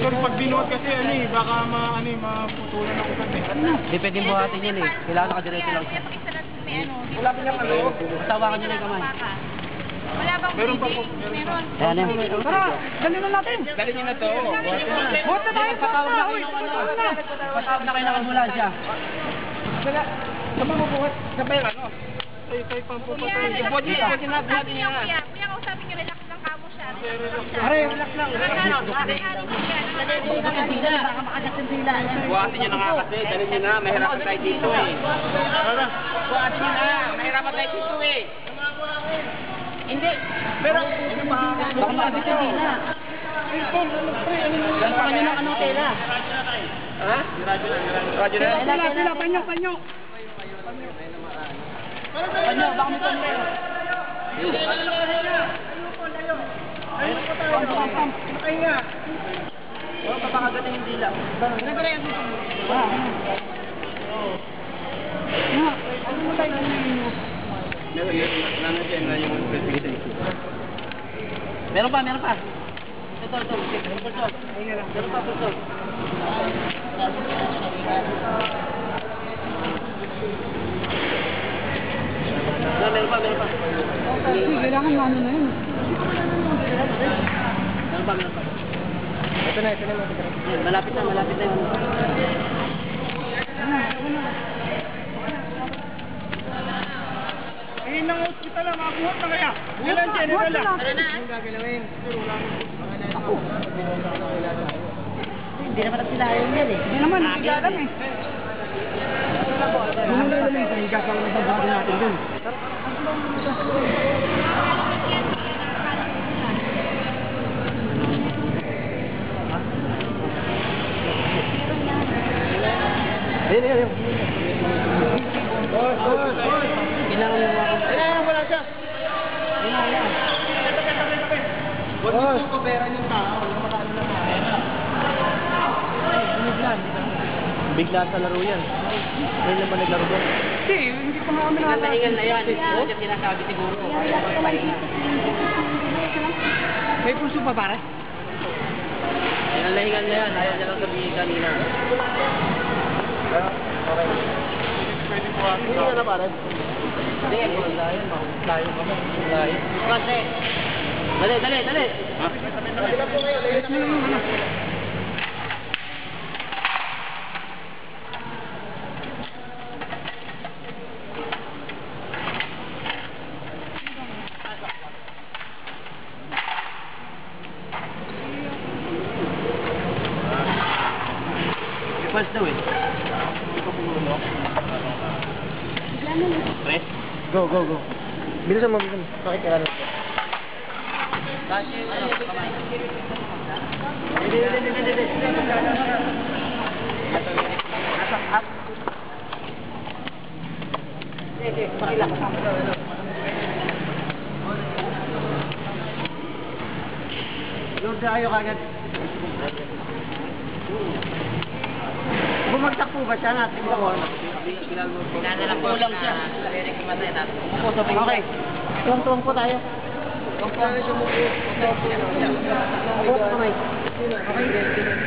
Sir, pag binuhat kasi ano eh, baka ma, ano eh, maputulan ako kasi. Hindi pwedeng buhatin yan eh. Kailangan nakadiretso lang siya. Wala pa niyang ano. Tawakan niyo na yung kamay. Wala bang Meron pa po, meron. Ayan yan. Tara, dali na natin. Dali niyo na to. Buhat na tayo, Patawag na. kayo ano. Patawag na kayo ng ambulansya. Sala, sabay mo buhat. Sabay ano? Tay, tay, pampo pa Kuya, tayo. niyo, kuya. buhat niyo na, buhat Sabi niyo niya, na. kuya, kuya, kausapin niyo, relax lang siya. Relax lang. Buhatin niyo na nga kasi, dali niyo na, mahirapan tayo dito eh. Buhatin niyo na, mahirapan tayo dito eh. Hindi, pero... Baka makabit yung dila. Gano'n ka nyo ng ano, tela. Ha? Radyo na? Sila, sila, panyo, panyo. Ano, baka may panyo. Nakahinga. Oh, papakagatin yung dila. Meron pa, meron pa. Ito, ito. Ito. Meron pa, ito. Meron pa, meron pa. Uy, kailangan ano na yun. Ito na, ito na. Yan, malapit na, malapit na yun. Eh, nang hospital lang, makabuhat na kaya. Kailan, general lang. Tara na. Yung gagalawin. Hindi naman sila ayaw yan eh. Hindi naman, hindi alam eh. Ano na lang yung gagawin na sa natin dun. Ayun, Kailangan mo ako. Kailangan wala siya. Boss. Huwag pera yung tao. Makano na Bigla sa laro yan. Ngayon naman naglaro doon. Hindi, hindi pa kami Hingal na hingal na yan. yung sinasabi siguro. May puso pa pare? Hingal na hingal na yan. Ayaw niya lang sabihin kanina. Pwede po ako. Hindi ka na pare. Hindi, wala yan. Layo ka mo. Layo. Kasi. Dali, dali, dali. Request daw eh. Pre? Go, go, go. Bilisan mo, bilisan mo. Bakit ka lang? Kasi ano, kamay. Hindi, hindi, hindi, hindi. Nasa up. Sige, pakila. Lord, tayo kagad. Bumagsak po ba siya natin ba? Kulang siya. Okay. Tuwang-tuwang po tayo. Tuwang-tuwang siya mo po. Abot kamay. Okay.